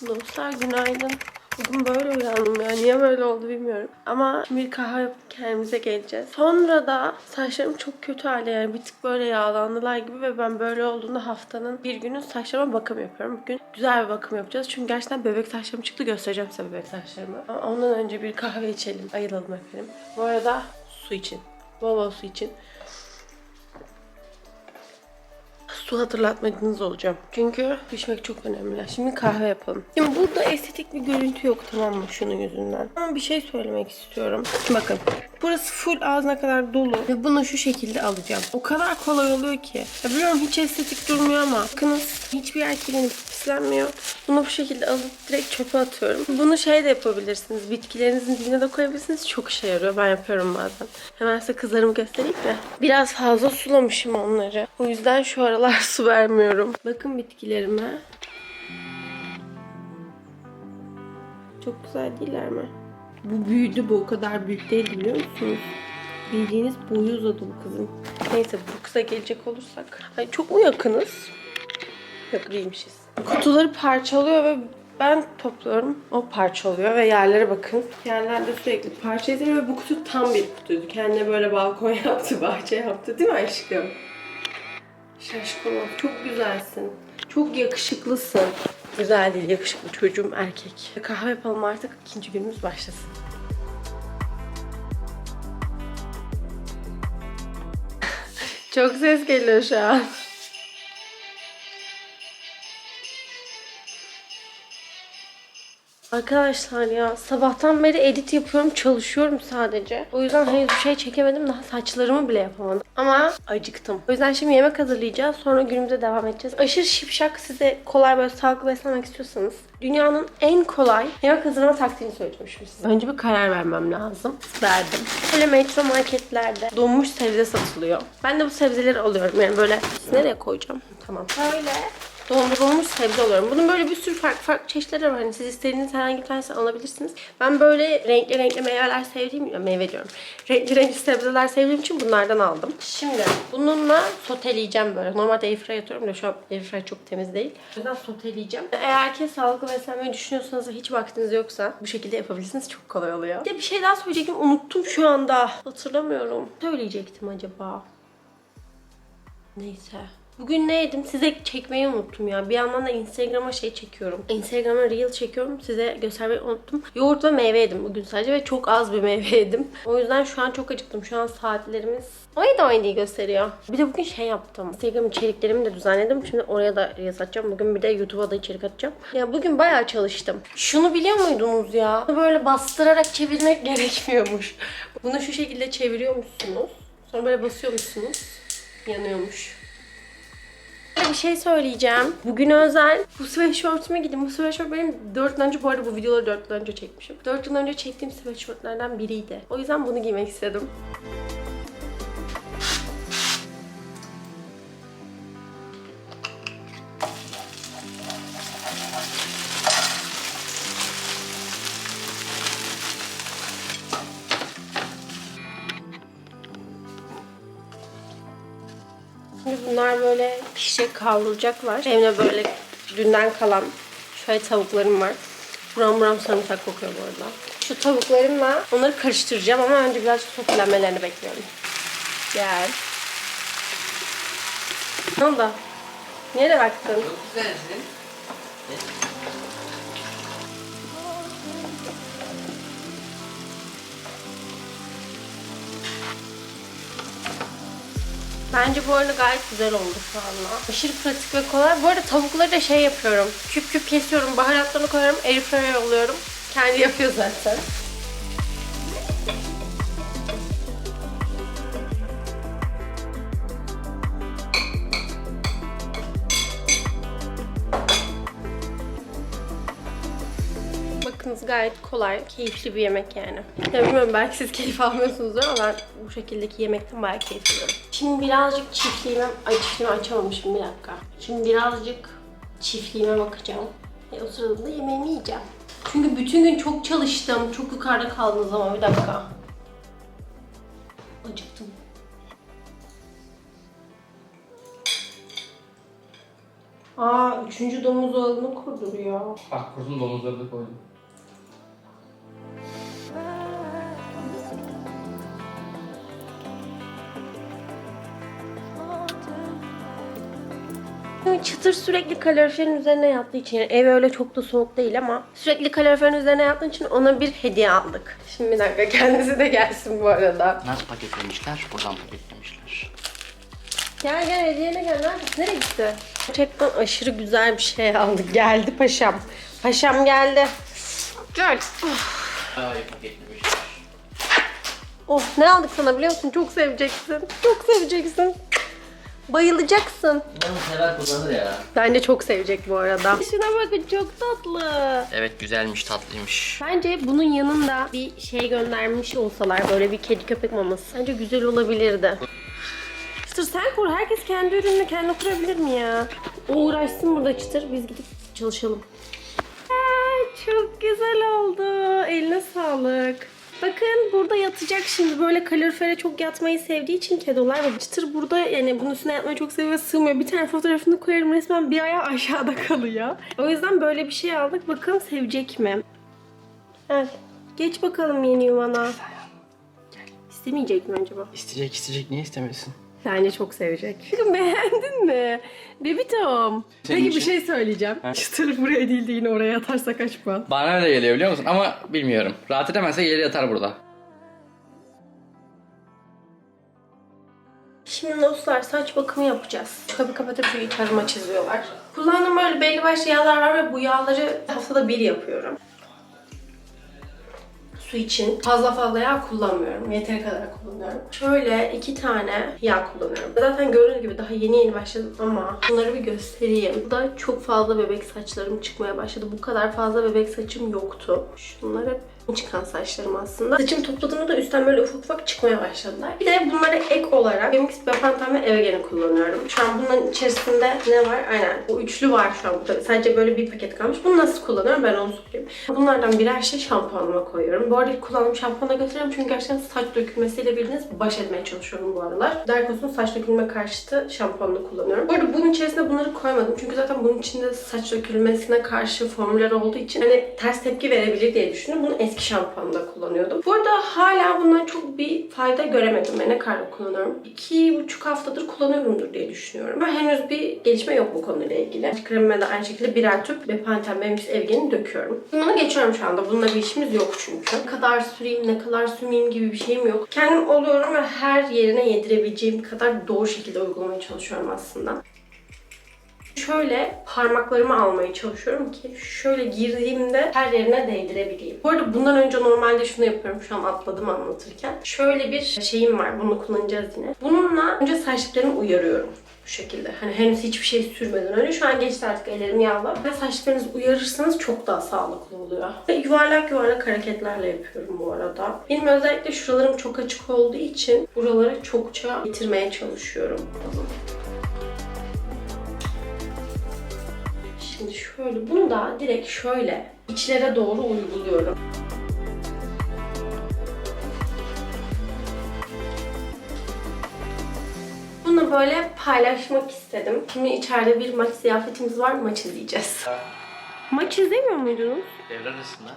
Dostlar günaydın. Bugün böyle uyandım ya. Niye böyle oldu bilmiyorum. Ama bir kahve yapıp kendimize geleceğiz. Sonra da saçlarım çok kötü halde yani bir tık böyle yağlandılar gibi ve ben böyle olduğunda haftanın bir günü saçlarıma bakım yapıyorum. Bugün güzel bir bakım yapacağız. Çünkü gerçekten bebek saçlarım çıktı. Göstereceğim size bebek saçlarımı. Ama ondan önce bir kahve içelim. Ayılalım efendim. Bu arada su için. Bol bol su için su hatırlatmadığınız olacağım. Çünkü pişmek çok önemli. Şimdi kahve yapalım. Şimdi burada estetik bir görüntü yok tamam mı şunun yüzünden. Ama bir şey söylemek istiyorum. Bakın burası full ağzına kadar dolu ve bunu şu şekilde alacağım. O kadar kolay oluyor ki. Ya biliyorum hiç estetik durmuyor ama bakınız hiçbir yer kirlenip pislenmiyor. Bunu bu şekilde alıp direkt çöpe atıyorum. Bunu şey de yapabilirsiniz. Bitkilerinizin dibine de koyabilirsiniz. Çok işe yarıyor. Ben yapıyorum bazen. Hemen size kızlarımı göstereyim mi? Biraz fazla sulamışım onları. O yüzden şu aralar su vermiyorum. Bakın bitkilerime. Çok güzel değiller mi? Bu büyüdü bu o kadar büyük değil biliyor musunuz? Bildiğiniz boyu uzadı bu kızın. Neyse bu kıza gelecek olursak. Ay çok mu yakınız? Yok değilmişiz. Kutuları parçalıyor ve ben topluyorum. O parçalıyor ve yerlere bakın. Yerlerde sürekli parça ve bu kutu tam bir kutuydu. Kendine böyle balkon yaptı, bahçe yaptı değil mi aşkım? Şaşkın ol. Çok güzelsin. Çok yakışıklısın. Güzel değil, yakışıklı çocuğum erkek. Kahve yapalım artık. ikinci günümüz başlasın. Çok ses geliyor şu an. Arkadaşlar ya sabahtan beri edit yapıyorum çalışıyorum sadece. O yüzden henüz bir şey çekemedim daha saçlarımı bile yapamadım. Ama acıktım. O yüzden şimdi yemek hazırlayacağız sonra günümüze devam edeceğiz. Aşırı şipşak size kolay böyle sağlıklı beslenmek istiyorsanız dünyanın en kolay yemek hazırlama taktiğini söyleyeceğim şimdi size. Önce bir karar vermem lazım. Verdim. Böyle metro marketlerde donmuş sebze satılıyor. Ben de bu sebzeleri alıyorum yani böyle nereye koyacağım? Tamam. Böyle dondurulmuş sebze alıyorum. Bunun böyle bir sürü farklı farklı çeşitleri var. Hani siz istediğiniz herhangi bir tanesini alabilirsiniz. Ben böyle renkli renkli meyveler sevdiğim, ya meyve diyorum. Renkli renkli sebzeler sevdiğim için bunlardan aldım. Şimdi bununla soteleyeceğim böyle. Normalde airfryer atıyorum da şu an airfryer çok temiz değil. O yüzden soteleyeceğim. Eğer ki sağlıklı beslenmeyi düşünüyorsanız hiç vaktiniz yoksa bu şekilde yapabilirsiniz. Çok kolay oluyor. Bir bir şey daha söyleyecektim. Unuttum şu anda. Hatırlamıyorum. Söyleyecektim acaba. Neyse. Bugün ne yedim? Size çekmeyi unuttum ya. Bir yandan da Instagram'a şey çekiyorum. Instagram'a reel çekiyorum. Size göstermeyi unuttum. Yoğurt ve meyve yedim bugün sadece ve çok az bir meyve yedim. O yüzden şu an çok acıktım. Şu an saatlerimiz 17-17'yi gösteriyor. Bir de bugün şey yaptım. Instagram içeriklerimi de düzenledim. Şimdi oraya da reel atacağım. Bugün bir de YouTube'a da içerik atacağım. Ya bugün bayağı çalıştım. Şunu biliyor muydunuz ya? Böyle bastırarak çevirmek gerekmiyormuş. Bunu şu şekilde çeviriyormuşsunuz. Sonra böyle basıyormuşsunuz. Yanıyormuş. Bir şey söyleyeceğim. Bugün özel bu sweatshirt'üme gidin. Bu sweatshirt benim 4 yıl önce bu arada bu videoları 4 yıl önce çekmişim. 4 yıl önce çektiğim sweatshirtlerden biriydi. O yüzden bunu giymek istedim. Bunlar böyle pişecek, kavrulacaklar. Benim de böyle dünden kalan şöyle tavuklarım var. Buram buram sarımsak kokuyor bu arada. Şu tavuklarımla onları karıştıracağım ama önce birazcık sotelenmelerini bekliyorum. Gel. Ne oldu? Nereye baktın? Çok güzelsin. Bence bu arada gayet güzel oldu şu anda. Aşırı pratik ve kolay. Bu arada tavukları da şey yapıyorum. Küp küp kesiyorum, baharatlarını koyuyorum, airfryer'e yolluyorum. Kendi yapıyor zaten. Gayet kolay, keyifli bir yemek yani. Ya bilmiyorum belki siz keyif almıyorsunuzdur ama ben bu şekildeki yemekten bayağı keyif alıyorum. Şimdi birazcık çiftliğime, ay çiftliğimi açamamışım bir dakika. Şimdi birazcık çiftliğime bakacağım. E, o sırada da yemeğimi yiyeceğim. Çünkü bütün gün çok çalıştım. Çok yukarıda kaldınız ama bir dakika. Acıktım. Aa üçüncü domuz ağını kurduruyor. Bak kurdum domuzları da koydum. Çıtır sürekli kaloriferin üzerine yattığı için yani ev öyle çok da soğuk değil ama sürekli kaloriferin üzerine yattığı için ona bir hediye aldık. Şimdi bir dakika kendisi de gelsin bu arada. Nasıl paketlemişler? Buradan paketlemişler. Gel gel hediyene gel. Nerede? Nereye gitti? Gerçekten aşırı güzel bir şey aldık. Geldi paşam. Paşam geldi. Gel. İyi paketlemişler. Oh ne aldık sana biliyor musun? Çok seveceksin. Çok seveceksin. Bayılacaksın. Bunu sever kullanır ya. Bence çok sevecek bu arada. Şuna bakın çok tatlı. Evet güzelmiş tatlıymış. Bence bunun yanında bir şey göndermiş olsalar böyle bir kedi köpek maması. Bence güzel olabilirdi. Çıtır sen kur. Herkes kendi ürününü kendi kurabilir mi ya? O uğraşsın burada Çıtır. Biz gidip çalışalım. Aa, çok güzel oldu. Eline sağlık. Bakın burada yatacak şimdi. Böyle kalorifere çok yatmayı sevdiği için kedolar ve çıtır burada yani bunun üstüne yatmayı çok seviyor sığmıyor. Bir tane fotoğrafını koyarım resmen bir ayağı aşağıda kalıyor. O yüzden böyle bir şey aldık. Bakalım sevecek mi? Gel. Geç bakalım yeni yuvana. İstemeyecek mi acaba? İsteyecek isteyecek niye istemesin? Bence çok sevecek. Beğendin mi? Bebitom. Senin Peki bir için- şey söyleyeceğim. Çıtır buraya değil de yine oraya atarsa kaç puan? Bana öyle geliyor biliyor musun? Ama bilmiyorum. Rahat edemezse yeri yatar burada. Şimdi dostlar saç bakımı yapacağız. Kapı kapatıp şu iç harıma çiziyorlar. Kullandığım böyle belli başlı yağlar var ve bu yağları haftada bir yapıyorum. Su için fazla fazla yağ kullanmıyorum. Yeteri kadar kullanıyorum. Şöyle iki tane yağ kullanıyorum. Zaten gördüğünüz gibi daha yeni yeni başladım ama bunları bir göstereyim. Burada çok fazla bebek saçlarım çıkmaya başladı. Bu kadar fazla bebek saçım yoktu. Şunlar hep çıkan saçlarım aslında. Saçım topladığımda da üstten böyle ufak ufak çıkmaya başladılar. Bir de bunları ek olarak Remix Bepantan ve Evgen'i kullanıyorum. Şu an bunların içerisinde ne var? Aynen. Bu üçlü var şu an. Sadece böyle bir paket kalmış. Bunu nasıl kullanıyorum? Ben onu söyleyeyim. Bunlardan birer şey şampuanıma koyuyorum. Bu arada kullandığım şampuana götürüyorum çünkü gerçekten saç dökülmesiyle bildiğiniz baş etmeye çalışıyorum bu aralar. Derkos'un saç dökülme karşıtı şampuanını kullanıyorum. Bu arada bunun içerisine bunları koymadım. Çünkü zaten bunun içinde saç dökülmesine karşı formüller olduğu için hani ters tepki verebilir diye düşündüm. Bunu eski şampuanında kullanıyordum. Bu arada hala bundan çok bir fayda göremedim. Ben ne kadar kullanıyorum? İki buçuk haftadır kullanıyorumdur diye düşünüyorum. Ama henüz bir gelişme yok bu konuyla ilgili. Kremime de aynı şekilde birer tüp Bepanten Bemis Evgen'i döküyorum. Bunu geçiyorum şu anda. Bununla bir işimiz yok çünkü. Ne kadar süreyim, ne kadar sürmeyeyim gibi bir şeyim yok. Kendim oluyorum ve her yerine yedirebileceğim kadar doğru şekilde uygulamaya çalışıyorum aslında. Şöyle parmaklarımı almaya çalışıyorum ki şöyle girdiğimde her yerine değdirebileyim. Bu arada bundan önce normalde şunu yapıyorum. Şu an atladım anlatırken. Şöyle bir şeyim var. Bunu kullanacağız yine. Bununla önce saçlarımı uyarıyorum. Bu şekilde. Hani henüz hiçbir şey sürmeden önce. Şu an geçti artık ellerim yağlı. Ve saçlarınızı uyarırsanız çok daha sağlıklı oluyor. Ve yuvarlak yuvarlak hareketlerle yapıyorum bu arada. Benim özellikle şuralarım çok açık olduğu için buraları çokça bitirmeye çalışıyorum. Şimdi şöyle bunu da direkt şöyle içlere doğru uyguluyorum. Bunu böyle paylaşmak istedim. Şimdi içeride bir maç ziyafetimiz var. Maç izleyeceğiz. Maç izlemiyor muydunuz? Devre arasında.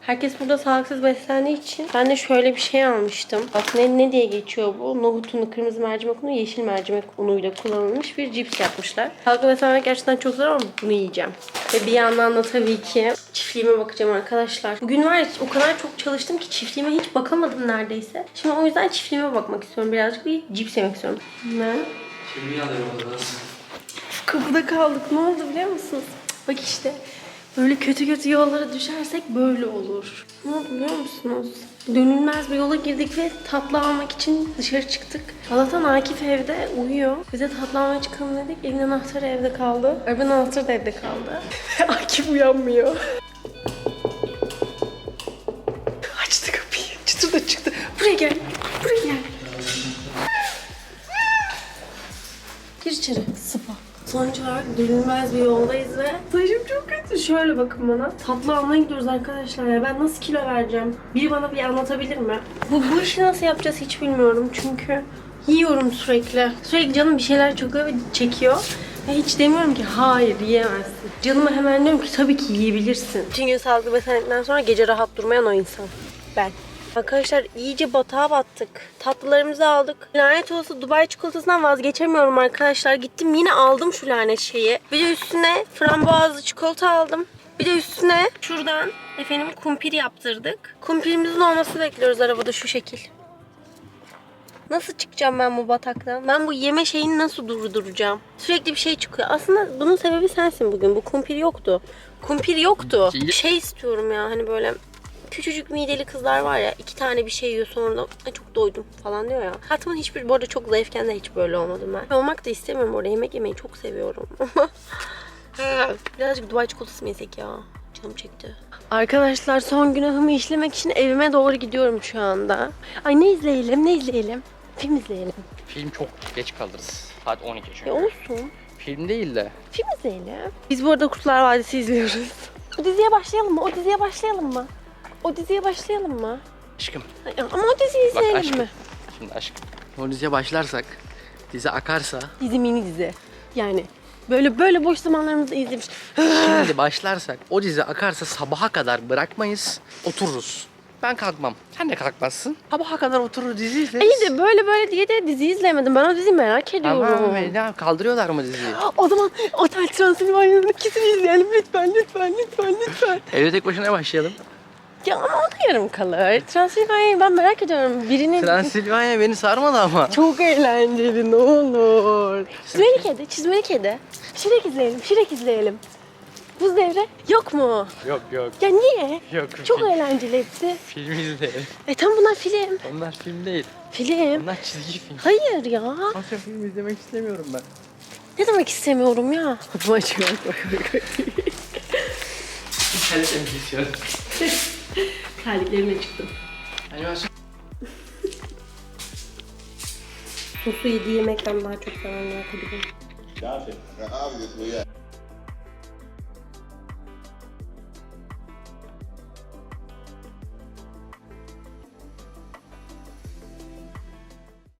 Herkes burada sağlıksız beslendiği için ben de şöyle bir şey almıştım. Bak ne, ne diye geçiyor bu? Nohut unu, kırmızı mercimek unu, yeşil mercimek unuyla kullanılmış bir cips yapmışlar. Sağlıklı beslenmek gerçekten çok zor ama bunu yiyeceğim. Ve bir yandan da tabii ki çiftliğime bakacağım arkadaşlar. Bugün var ya o kadar çok çalıştım ki çiftliğime hiç bakamadım neredeyse. Şimdi o yüzden çiftliğime bakmak istiyorum. Birazcık bir cips yemek istiyorum. Ne? Şimdi yanıyor Kapıda kaldık. Ne oldu biliyor musunuz? Bak işte. Böyle kötü kötü yollara düşersek böyle olur. Ne oldu biliyor musunuz? Dönülmez bir yola girdik ve tatlı almak için dışarı çıktık. Allah'tan Akif evde uyuyor. Bize tatlı almaya çıkalım dedik. Evin anahtarı evde kaldı. Arabanın anahtarı da evde kaldı. Akif uyanmıyor. Açtı kapıyı. Çıtır da çıktı. Buraya gel. Buraya gel. Gir içeri. Sıpa. Sonuç olarak dönülmez bir yoldayız ve saçım çok kötü. Şöyle bakın bana. Tatlı almaya gidiyoruz arkadaşlar ya. Ben nasıl kilo vereceğim? Biri bana bir anlatabilir mi? Bu, bu işi nasıl yapacağız hiç bilmiyorum. Çünkü yiyorum sürekli. Sürekli canım bir şeyler çekiyor ve çekiyor. Ya hiç demiyorum ki hayır yiyemezsin. Canıma hemen diyorum ki tabii ki yiyebilirsin. Bütün gün sağlıklı beslendikten sonra gece rahat durmayan o insan. Ben. Arkadaşlar iyice batağa battık. Tatlılarımızı aldık. Lanet olası Dubai çikolatasından vazgeçemiyorum arkadaşlar. Gittim yine aldım şu lanet şeyi. Bir de üstüne frambuazlı çikolata aldım. Bir de üstüne şuradan efendim kumpir yaptırdık. Kumpirimizin olması bekliyoruz arabada şu şekil. Nasıl çıkacağım ben bu bataktan? Ben bu yeme şeyini nasıl durduracağım? Sürekli bir şey çıkıyor. Aslında bunun sebebi sensin bugün. Bu kumpir yoktu. Kumpir yoktu. Şey istiyorum ya hani böyle küçücük mideli kızlar var ya iki tane bir şey yiyor sonra da "Ay çok doydum falan diyor ya. Hayatımın hiçbir bu arada çok zayıfken de hiç böyle olmadım ben. Olmak da istemiyorum orada yemek yemeyi çok seviyorum. Ha, Birazcık Dubai çikolatası mı yesek ya? Canım çekti. Arkadaşlar son günahımı işlemek için evime doğru gidiyorum şu anda. Ay ne izleyelim ne izleyelim? Film izleyelim. Film çok geç kalırız. Saat 12 çünkü. E olsun. Film değil de. Film izleyelim. Biz bu arada Kurtlar Vadisi izliyoruz. O diziye başlayalım mı? O diziye başlayalım mı? O diziye başlayalım mı? Aşkım. Ama o diziyi Bak izleyelim aşkım. mi? Şimdi aşkım. O diziye başlarsak dizi akarsa Dizi mini dizi. Yani böyle böyle boş zamanlarımızda izlemiş. şimdi başlarsak o dizi akarsa sabaha kadar bırakmayız otururuz. Ben kalkmam. Sen de kalkmazsın. Sabaha kadar oturur dizi izleriz. İyi de böyle böyle diye de dizi izlemedim. Ben o diziyi merak ediyorum. Tamam ne kaldırıyorlar mı diziyi? O zaman Otel Transilvanya'nın ikisini izleyelim lütfen lütfen lütfen lütfen. Evde tek başına başlayalım. Ya ama o da yarım kalır. Transilvanya'yı ben merak ediyorum. Birinin Transilvanya beni sarmadı ama. çok eğlenceli ne olur. Çizmeli kedi, çizmeli kedi. Şirek izleyelim, Şirek izleyelim. Buz devre yok mu? Yok yok. Ya niye? Yok. Çok eğlenceli hepsi. Film izleyelim. E tam bunlar film. Onlar film değil. Film. Onlar çizgi film. Hayır ya. Asya film izlemek istemiyorum ben. Ne demek istemiyorum ya? Kapımı açıyor. Kalitemi istiyorum. Terliklerimle çıktım. Animasyon. Sosu yediği yemekten daha çok seven ya tabii. Obviously, yeah.